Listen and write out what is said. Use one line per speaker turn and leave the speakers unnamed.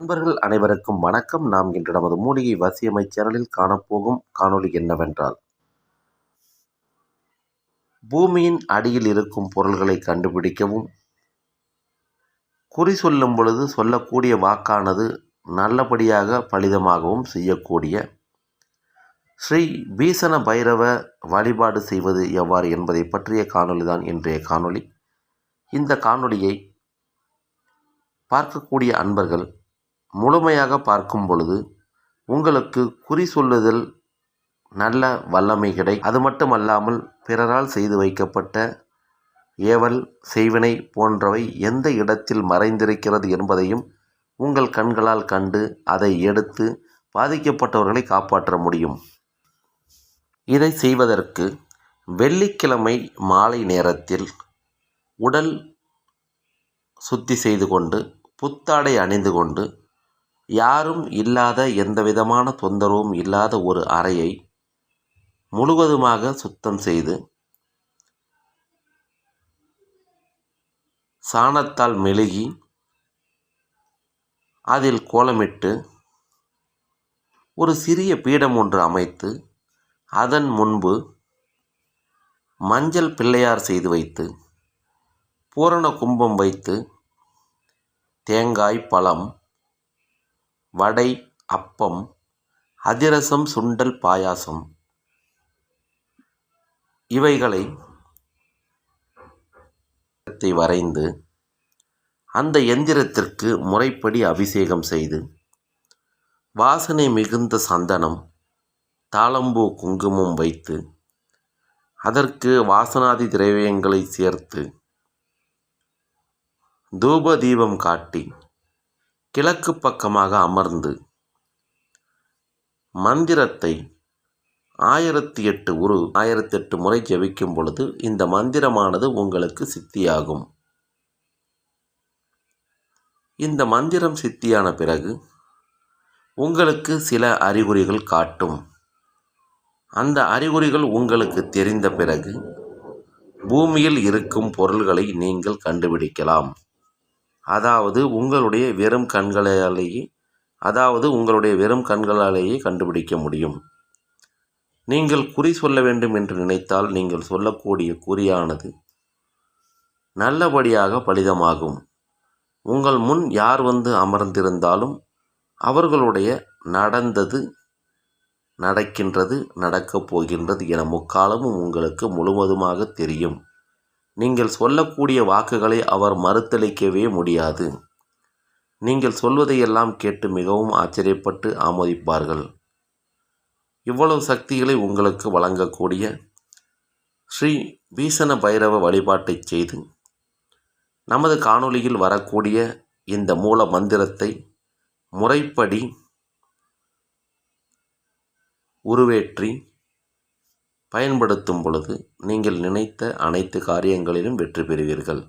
நண்பர்கள் அனைவருக்கும் வணக்கம். நாம் இன்று நமது மூலிகை வசியமை சேனலில் காணப்போகும் காணொளி என்னவென்றால் பூமியின் அடியில் இருக்கும் பொருள்களை கண்டுபிடிக்கவும் குறி சொல்லும் பொழுது சொல்லக்கூடிய வாக்கானது நல்லபடியாக பலிதமாகவும் செய்யக்கூடிய ஸ்ரீ பீசண பைரவ வழிபாடு செய்வது எவ்வாறு என்பதை பற்றிய காணொளி தான் இன்றைய காணொளி. இந்த காணொளியை பார்க்கக்கூடிய அன்பர்கள் முழுமையாக பார்க்கும் பொழுது உங்களுக்கு குறி சொல்லுதல் நல்ல வல்லமை கிடை அது மட்டுமல்லாமல் பிறரால் செய்து வைக்கப்பட்ட ஏவல் செய்வினை போன்றவை எந்த இடத்தில் மறைந்திருக்கிறது என்பதையும் உங்கள் கண்களால் கண்டு அதை எடுத்து பாதிக்கப்பட்டவர்களை காப்பாற்ற முடியும். இதை செய்வதற்கு வெள்ளிக்கிழமை மாலை நேரத்தில் உடல் சுத்தி செய்து கொண்டு புத்தாடை அணிந்து கொண்டு யாரும் இல்லாத எந்தவிதமான தொந்தரவும் இல்லாத ஒரு அறையை முழுவதுமாக சுத்தம் செய்து சாணத்தால் மெழுகி அதில் கோலமிட்டு ஒரு சிறிய பீடம் ஒன்று அமைத்து அதன் முன்பு மஞ்சள் பிள்ளையார் செய்து வைத்து பூரண கும்பம் வைத்து தேங்காய் பழம் வடை அப்பம் அதிரசம் சுண்டல் பாயாசம். இவைகளை வரைந்து அந்த எந்திரத்திற்கு முறைப்படி அபிஷேகம் செய்து வாசனை மிகுந்த சந்தனம் தாளம்பூ குங்குமம் வைத்து அதற்கு வாசனாதி திரவியங்களை சேர்த்து தூப தீபம் காட்டி கிழக்கு பக்கமாக அமர்ந்து மந்திரத்தை ஆயிரத்தி எட்டு உரு ஆயிரத்தி எட்டு முறை ஜெபிக்கும் பொழுது இந்த மந்திரமானது உங்களுக்கு சித்தியாகும். இந்த மந்திரம் சித்தியான பிறகு உங்களுக்கு சில அறிகுறிகள் காட்டும். அந்த அறிகுறிகள் உங்களுக்கு தெரிந்த பிறகு பூமியில் இருக்கும் பொருள்களை நீங்கள் கண்டுபிடிக்கலாம். அதாவது உங்களுடைய வெறும் கண்களாலேயே அதாவது உங்களுடைய வெறும் கண்களாலேயே கண்டுபிடிக்க முடியும். நீங்கள் குறி சொல்ல வேண்டும் என்று நினைத்தால் நீங்கள் சொல்லக்கூடிய குறியானது நல்லபடியாக பலிதமாகும். உங்கள் முன் யார் வந்து அமர்ந்திருந்தாலும் அவர்களுடைய நடந்தது நடக்கின்றது நடக்கப் போகின்றது என முக்காலமும் உங்களுக்கு முழுவதுமாக தெரியும். நீங்கள் சொல்லக்கூடிய வாக்குகளை அவர் மறுத்தளிக்கவே முடியாது. நீங்கள் சொல்வதையெல்லாம் கேட்டு மிகவும் ஆச்சரியப்பட்டு ஆமோதிப்பார்கள். இவ்வளவு சக்திகளை உங்களுக்கு வழங்கக்கூடிய ஸ்ரீ பீசண பைரவ வழிபாட்டை செய்து நமது காணொளியில் வரக்கூடிய இந்த மூல மந்திரத்தை முறைப்படி உருவேற்றி பயன்படுத்தும் பொழுது நீங்கள் நினைத்த அனைத்து காரியங்களிலும் வெற்றி பெறுவீர்கள்.